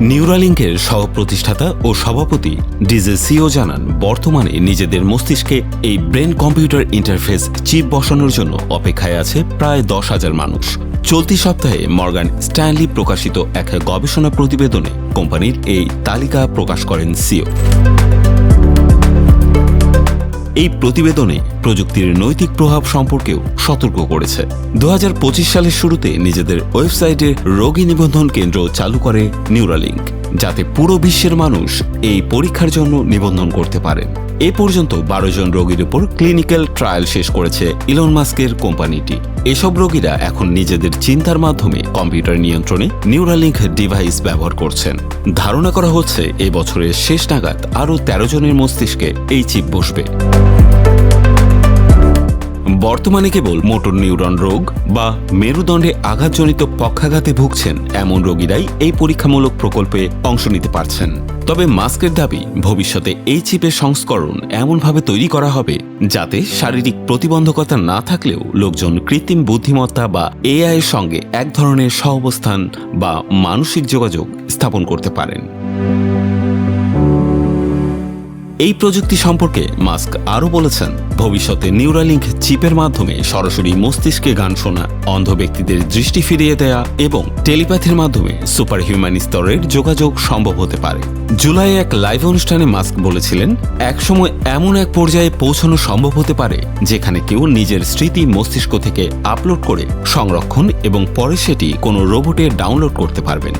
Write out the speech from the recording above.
নিউরালিঙ্কের সহ প্রতিষ্ঠাতা ও সভাপতি ডিজে সিও জানান, বর্তমানে নিজেদের মস্তিষ্কে এই ব্রেন কম্পিউটার ইন্টারফেস চিপ বসানোর জন্য অপেক্ষায় আছে প্রায় দশ হাজার মানুষ। চলতি সপ্তাহে মর্গান স্ট্যানলি প্রকাশিত এক গবেষণা প্রতিবেদনে কোম্পানির এই তালিকা প্রকাশ করেন সিও। এই প্রতিবেদনে প্রযুক্তির নৈতিক প্রভাব সম্পর্কেও সতর্ক করেছে। দু হাজার পঁচিশ সালের শুরুতে নিজেদের ওয়েবসাইটে রোগী নিবন্ধন কেন্দ্র চালু করে নিউরালিঙ্ক যাতে পুরো বিশ্বের মানুষ এই পরীক্ষার জন্য নিবন্ধন করতে পারেন এ পর্যন্ত বারো জন রোগীর উপর ক্লিনিক্যাল ট্রায়াল শেষ করেছে ইলন মাস্কের কোম্পানিটি। এসব রোগীরা এখন নিজেদের চিন্তার মাধ্যমে কম্পিউটার নিয়ন্ত্রণে নিউরালিঙ্ক ডিভাইস ব্যবহার করছেন। ধারণা করা হচ্ছে এই বছরের শেষ নাগাদ আরও তেরো জনের মস্তিষ্কে এই চিপ বসবে। বর্তমানে কেবল মোটর নিউরন রোগ বা মেরুদণ্ডে আঘাতজনিত পক্ষাঘাতে ভুগছেন এমন রোগীরাই এই পরীক্ষামূলক প্রকল্পে অংশ নিতে পারছেন। তবে মাস্কের দাবি, ভবিষ্যতে এই চিপের সংস্করণ এমনভাবে তৈরি করা হবে যাতে শারীরিক প্রতিবন্ধকতা না থাকলেও লোকজন কৃত্রিম বুদ্ধিমত্তা বা এআই এর সঙ্গে এক ধরনের সহাবস্থান বা মানসিক যোগাযোগ স্থাপন করতে পারেন। এই প্রযুক্তি সম্পর্কে মাস্ক আরও বলেছেন। ভবিষ্যতে নিউরালিঙ্ক চিপের মাধ্যমে সরাসরি মস্তিষ্কে গান শোনা, অন্ধ ব্যক্তিদের দৃষ্টি ফিরিয়ে দেয়া এবং টেলিপ্যাথির মাধ্যমে সুপার হিউম্যান স্তরের যোগাযোগ সম্ভব হতে পারে। জুলাই এক লাইভ অনুষ্ঠানে মাস্ক বলেছিলেন, একসময় এমন এক পর্যায়ে পৌঁছানো সম্ভব হতে পারে, যেখানে কেউ নিজের স্মৃতি মস্তিষ্ক থেকে আপলোড করে সংরক্ষণ এবং পরে সেটি কোনো রোবটে ডাউনলোড করতে পারবেন।